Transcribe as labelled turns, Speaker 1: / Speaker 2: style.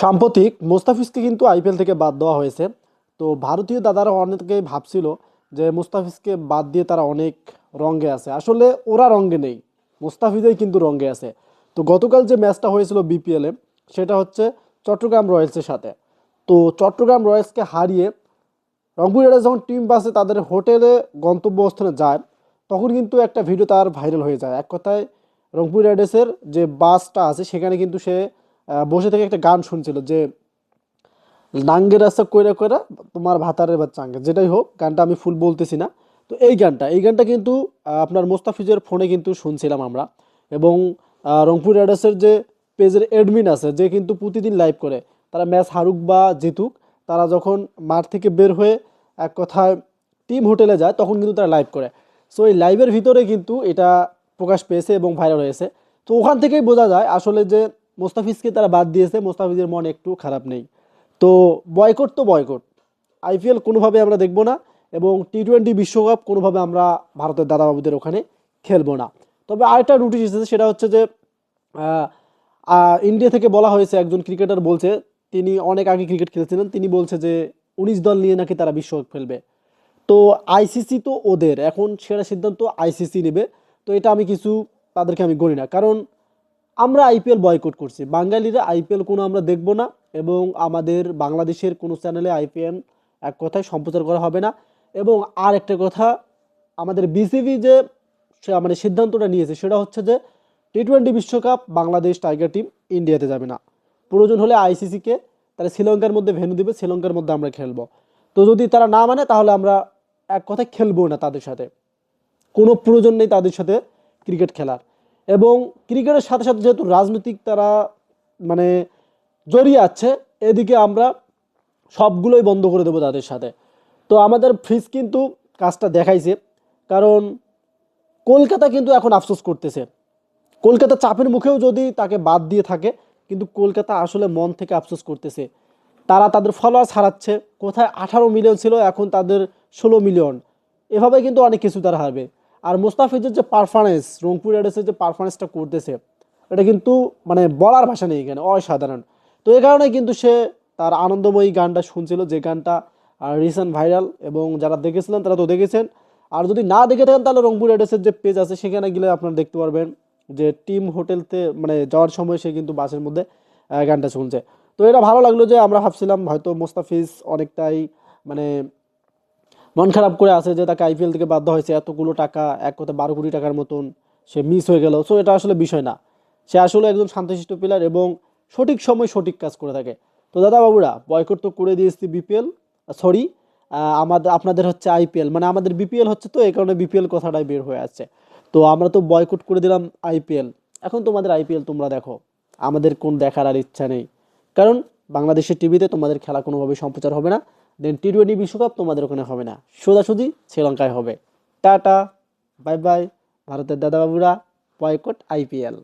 Speaker 1: সাম্প্রতিক মোস্তাফিজকে কিন্তু আইপিএল থেকে বাদ দেওয়া হয়েছে। তো ভারতীয় দাদারা অনেকেই ভাবছিল যে মুস্তাফিজকে বাদ দিয়ে তারা অনেক রঙ্গে আছে। আসলে ওরা রঙ্গে নেই, মুস্তাফিজই কিন্তু রঙ্গে আছে। তো গতকাল যে ম্যাচটা হয়েছিল বিপিএলে, সেটা হচ্ছে চট্টগ্রাম রয়্যালসের সাথে। তো চট্টগ্রাম রয়্যালসকে হারিয়ে রংপুর রাইডার্স যখন টিম বাসে তাদের হোটেলে গন্তব্যস্থানে যায়, তখন কিন্তু একটা ভিডিও তার ভাইরাল হয়ে যায়। এক কথায় রংপুর রাইডার্সের যে বাসটা আছে, সেখানে কিন্তু সে বসে থেকে একটা গান শুনছিল যে নাঙ্গে রাস্তা কইরা কইরা তোমার ভাতারের বাচ্চা আঙ্গে। যেটাই হোক, গানটা আমি ফুল বলতেছি না। তো এই গানটা এই গানটা কিন্তু আপনার মোস্তাফিজের ফোনে কিন্তু শুনছিলাম আমরা। এবং রংপুর রাইডার্সের যে পেজের অ্যাডমিন আছে, যে কিন্তু প্রতিদিন লাইভ করে, তারা ম্যাচ হারুক বা জিতুক, তারা যখন মাঠ থেকে বের হয়ে এক কথায় টিম হোটেলে যায়, তখন কিন্তু তারা লাইভ করে। সো এই লাইভের ভিতরে কিন্তু এটা প্রকাশ পেয়েছে এবং ভাইরাল হয়েছে। তো ওখান থেকেই বোঝা যায় আসলে যে মোস্তাফিজকে তারা বাদ দিয়েছে, মোস্তাফিজের মন একটু খারাপ নেই। তো বয়কট তো বয়কট, আইপিএল কোনোভাবে আমরা দেখব না এবং টি টোয়েন্টি বিশ্বকাপ কোনোভাবে আমরা ভারতের দাদাবাবুদের ওখানে খেলব না। তবে আরেকটা নোটিশ এসেছে, সেটা হচ্ছে যে ইন্ডিয়া থেকে বলা হয়েছে, একজন ক্রিকেটার বলছে, তিনি অনেক আগে ক্রিকেট খেলছিলেন, তিনি বলছে যে, উনিশ দল নিয়ে নাকি তারা বিশ্বকাপ খেলবে। তো আইসিসি তো ওদের, এখন সেরা সিদ্ধান্ত আইসিসি নেবে। তো এটা আমি কিছু তাদেরকে আমি গণি না, কারণ আমরা আইপিএল বয়কট করছি। বাঙালিরা আইপিএল কোনো আমরা দেখব না এবং আমাদের বাংলাদেশের কোনো চ্যানেলে আইপিএল এক কথায় সম্প্রচার করা হবে না। এবং আর একটা কথা, আমাদের বিসিবি যে মানে সিদ্ধান্তটা নিয়েছে সেটা হচ্ছে যে টি টোয়েন্টি বিশ্বকাপ বাংলাদেশ টাইগার টিম ইন্ডিয়াতে যাবে না। প্রয়োজন হলে আইসিসিকে তারা শ্রীলঙ্কার মধ্যে ভেন্যু দেবে, শ্রীলঙ্কার মধ্যে আমরা খেলব। তো যদি তারা না মানে তাহলে আমরা এক কথায় খেলব না তাদের সাথে। কোনো প্রয়োজন নেই তাদের সাথে ক্রিকেট খেলার। এবং ক্রিকেটের সাথে সাথে যেহেতু রাজনৈতিক তারা মানে জড়িয়ে আছে, এদিকে আমরা সবগুলোই বন্ধ করে দেবো তাদের সাথে। তো আমাদের ফ্রিজ কিন্তু কাজটা দেখাইছে, কারণ কলকাতা কিন্তু এখন আফসোস করতেছে। কলকাতা চাপের মুখেও যদি তাকে বাদ দিয়ে থাকে, কিন্তু কলকাতা আসলে মন থেকে আফসোস করতেছে। তারা তাদের ফলোয়ার্স হারাচ্ছে, কোথায় আঠারো মিলিয়ন ছিল, এখন তাদের ষোলো মিলিয়ন এভাবে কিন্তু অনেক কিছু তারা হারবে। আর মুস্তাফিজের যে পারফরমেন্স রংপুর রাইডার্সের যে পারফরমেন্সটা করতেছে, এটা কিন্তু মানে বলার ভাষা নেই এখানে, অসাধারণ। তো এই কারণে কিন্তু সে তার আনন্দময়ী গানটা শুনছিল, যে গানটা রিসেন্ট ভাইরাল এবং যারা দেখেছিলেন তারা তো দেখেছেন। আর যদি না দেখে থাকেন তাহলে রংপুর রাইডার্সের যে পেজ আছে, সেখানে গেলে আপনারা দেখতে পারবেন যে টিম হোটেলতে মানে যাওয়ার সময় সে কিন্তু বাসের মধ্যে গানটা শুনছে। তো এটা ভালো লাগল যে আমরা ভাবছিলাম হয়তো মোস্তাফিজ অনেকটাই মানে মন খারাপ করে আছে যে তাকে আইপিএল থেকে বাধ্য হয়েছে, এতগুলো টাকা, এক কথা বারো কোটি টাকার মতন সে মিস হয়ে গেল। সো এটা আসলে বিষয় না। সে আসলে একজন শান্তশিষ্ট প্লেয়ার এবং সঠিক সময় সঠিক কাজ করে থাকে। তো দাদা বাবুরা বয়কট তো করে দিয়েছি বিপিএল সরি আমাদের, আপনাদের হচ্ছে আইপিএল মানে আমাদের বিপিএল হচ্ছে তো, এই কারণে বিপিএল কথাটাই বের হয়ে আসছে। তো আমরা তো বয়কট করে দিলাম আইপিএল এখন তোমাদের আইপিএল তোমরা দেখো। আমাদের কোন দেখার আর ইচ্ছা নেই। কারণ বাংলাদেশের টিভিতে তোমাদের খেলা কোনোভাবে সম্প্রচার হবে না। দেন টি টোয়েন্টি বিশ্বকাপ তোমাদের ওখানে হবে না। সোজাসুজি শ্রীলঙ্কায় হবে। টাটা, বাই বাই, ভারতের দাদাবাবুরা, বয়কট আইপিএল